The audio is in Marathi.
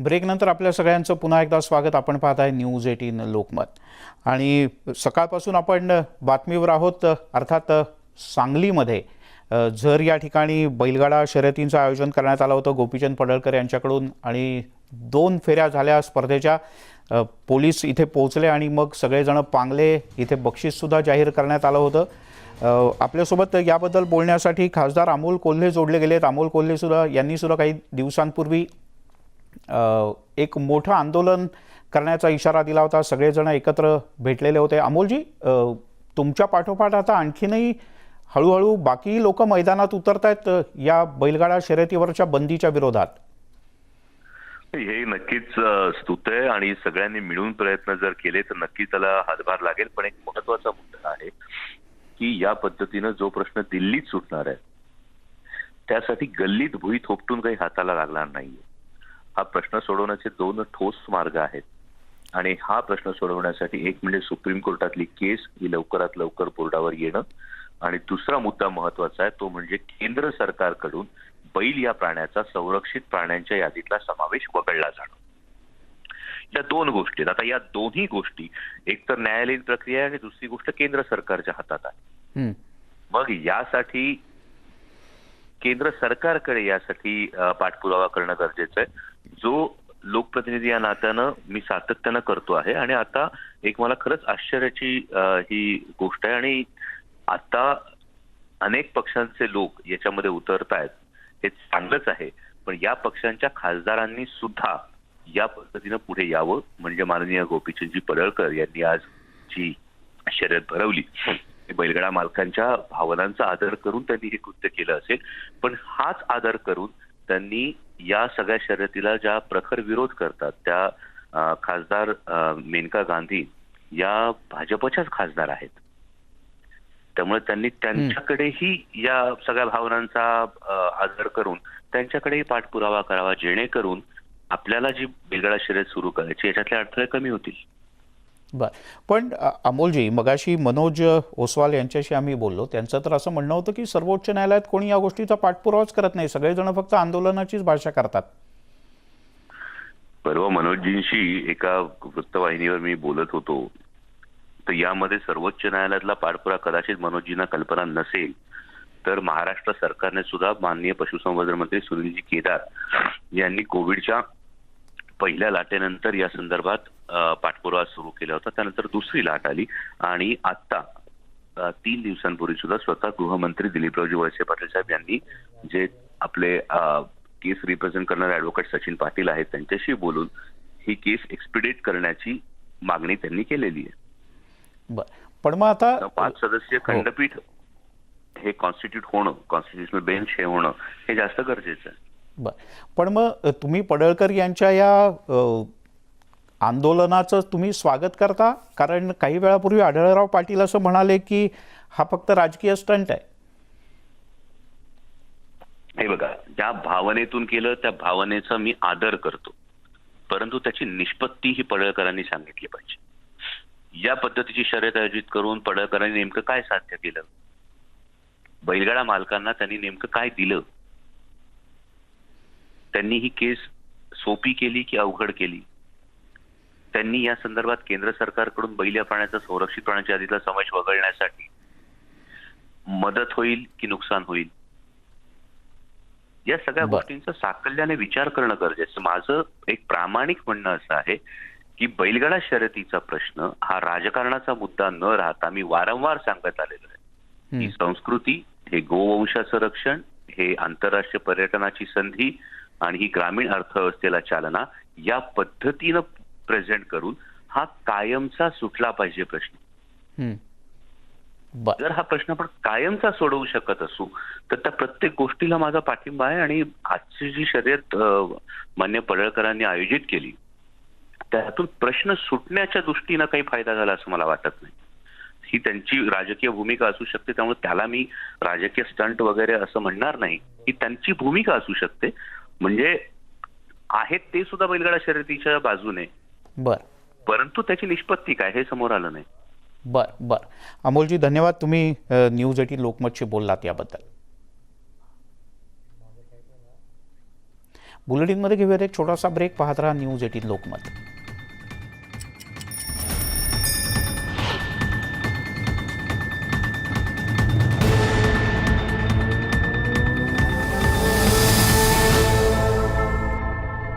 ब्रेकनंतर आपल्या सगळ्यांचं पुन्हा एकदा स्वागत आपण पाहत आहे न्यूज एटीन लोकमत. आणि सकाळपासून आपण बातमीवर आहोत अर्थात सांगलीमध्ये जर झर या ठिकाणी बैलगाडा शर्यतींचं आयोजन करण्यात आलं होतं. गोपीचंद पडळकर यांच्याकडून आणि दोन फेऱ्या झाल्या स्पर्धेच्या. पोलीस इथे पोहोचले आणि मग सगळेजण पांगले. इथे बक्षीससुद्धा जाहीर करण्यात आलं होतं. आपल्यासोबत याबद्दल बोलण्यासाठी खासदार अमोल कोल्हे जोडले गेलेत. अमोल कोल्हेसुद्धा यांनीसुद्धा काही दिवसांपूर्वी एक मोठं आंदोलन करण्याचा इशारा दिला होता. सगळेजण एकत्र भेटलेले होते. अमोलजी तुमच्या पाठोपाठ आता आणखीनही हळूहळू बाकी लोक मैदानात उतरत आहेत या बैलगाडा शर्यतीवरच्या बंदीच्या विरोधात? हे नक्कीच स्तुत आहे आणि सगळ्यांनी मिळून प्रयत्न जर केले तर नक्की त्याला हातभार लागेल. पण एक महत्त्वाचा मुद्दा आहे की या पद्धतीनं जो प्रश्न दिल्लीत सुटणार आहे त्यासाठी गल्लीत भुई थोपटून काही हाताला लागणार नाहीये. हा प्रश्न सोडवण्याचे दोन ठोस मार्ग आहेत. आणि हा प्रश्न सोडवण्यासाठी एक म्हणजे सुप्रीम कोर्टातली केस ही लवकरात लवकर बोर्डावर येणं. आणि दुसरा मुद्दा महत्त्वाचा आहे तो म्हणजे केंद्र सरकारकडून बैल या प्राण्याचा संरक्षित प्राण्यांच्या यादीतला समावेश वगळला जाणं. या दोन गोष्टी आहेत. आता या दोन्ही गोष्टी एक तर न्यायालयीन प्रक्रिया आहे आणि दुसरी गोष्ट केंद्र सरकारच्या हातात आहे. मग यासाठी केंद्र सरकारकडे यासाठी पाठपुरावा करणं गरजेचं आहे. जो लोकप्रतिनिधी या नात्यानं मी सातत्यानं करतो आहे. आणि आता एक मला खरंच आश्चर्याची ही गोष्ट आहे. आणि आता अनेक पक्षांचे लोक याच्यामध्ये उतरत आहेत हे चांगलंच आहे. पण या पक्षांच्या खासदारांनी सुद्धा या पद्धतीनं पुढे यावं म्हणजे माननीय गोपीचंदजी पडळकर यांनी आज जी शर्यत भरवली बैलगडा बैलगाडा मालकांच्या भावनांचा आदर करून त्यांनी हे कृत्य केलं असेल. पण हाच आदर करून त्यांनी या सगळ्या शर्यतीला ज्या प्रखर विरोध करतात त्या खासदार मेनका गांधी या भाजपच्याच खासदार आहेत. त्यामुळे त्यांनी त्यांच्याकडेही या सगळ्या भावनांचा आदर करून त्यांच्याकडेही पाठपुरावा करावा जेणेकरून आपल्याला जी बैलगाडा शर्यत सुरू करायची याच्यातले अडथळे कमी होतील. बर. पण अमोलजी मगाशी मनोज ओसवाल यांच्याशी आम्ही बोललो. त्यांचं तर असं म्हणणं होतं की सर्वोच्च न्यायालयात कोणी या गोष्टीचा पाठपुरावाच करत नाही. सगळेजण फक्त आंदोलनाचीच भाषा करतात. परवा मनोजजींशी एका वृत्तवाहिनीवर मी बोलत होतो. तर यामध्ये सर्वोच्च न्यायालयातला पाठपुरा कदाचित मनोजजींना कल्पना नसेल तर महाराष्ट्र सरकारने सुद्धा माननीय पशुसंवर्धन मंत्री सुनीलजी केदार यांनी कोविडच्या पहिल्या लाटेनंतर या संदर्भात पाठपुरावा सुरू केला होता. त्यानंतर दुसरी लाट आली आणि आता तीन दिवसांपूर्वी सुद्धा स्वतः गृहमंत्री दिलीपरावजी वळसे पाटील साहेब यांनी जे आपले केस रिप्रेझेंट करणारे ऍडव्होकेट सचिन पाटील आहेत त्यांच्याशी बोलून ही केस एक्सपिडेट करण्याची मागणी त्यांनी केलेली आहे. पण मग आता पाच सदस्यीय खंडपीठ हे कॉन्स्टिट्यूट होणं कॉन्स्टिट्युशनल बेंच हे होणं हे जास्त गरजेचं आहे. बर. पण मग तुम्ही पडळकर यांच्या या आंदोलनाचं तुम्ही स्वागत करता? कारण काही वेळापूर्वी आढळराव पाटील असं म्हणाले की हा फक्त राजकीय स्टंट आहे. हे बघा ज्या भावनेतून केलं त्या भावनेचा मी आदर करतो. परंतु त्याची निष्पत्ती ही पडळकरांनी सांगितली पाहिजे. या पद्धतीची शर्यत आयोजित करून पडळकरांनी नेमकं काय साध्य केलं? बैलगाडा मालकांना त्यांनी नेमकं काय दिलं? त्यांनी ही केस सोपी केली की अवघड केली त्यांनी या संदर्भात केंद्र सरकारकडून बैल या प्राण्याचा संरक्षित प्राण्याच्या यादीतला समावेश वगळण्यासाठी मदत होईल की नुकसान होईल या सगळ्या. गोष्टींचा साकल्याने विचार करणं गरजेचं माझं एक प्रामाणिक म्हणणं असं आहे की बैलगाडा शर्यतीचा प्रश्न हा राजकारणाचा मुद्दा न राहता मी वारंवार सांगत आलेलो आहे हं. संस्कृती हे गोवंशाचं रक्षण हे आंतरराष्ट्रीय पर्यटनाची संधी आणि ही ग्रामीण अर्थव्यवस्थेला चालना या पद्धतीनं प्रेझेंट करून हा कायमचा सुटला पाहिजे प्रश्न. जर हा प्रश्न आपण कायमचा सोडवू शकत असू तर त्या प्रत्येक गोष्टीला माझा पाठिंबा आहे आणि आजची जी शर्यत मान्य पडळकरांनी आयोजित केली त्यातून प्रश्न सुटण्याच्या दृष्टीनं काही फायदा झाला असं मला वाटत नाही. ही त्यांची राजकीय भूमिका असू शकते त्यामुळे त्याला मी राजकीय स्टंट वगैरे असं म्हणणार नाही. ही त्यांची भूमिका असू शकते म्हणजे आहेत ते सुद्धा बैलगाडा शर्यतीच्या बाजूने. बर. परंतु त्याची निष्पत्ती काय हे समोर आलं नाही. बर बर. अमोलजी धन्यवाद. तुम्ही न्यूज एटीन लोकमतशी बोललात याबद्दल. बुलेटिनमध्ये घेऊयात एक छोटासा ब्रेक. पाहत राहा न्यूज एटीन लोकमत.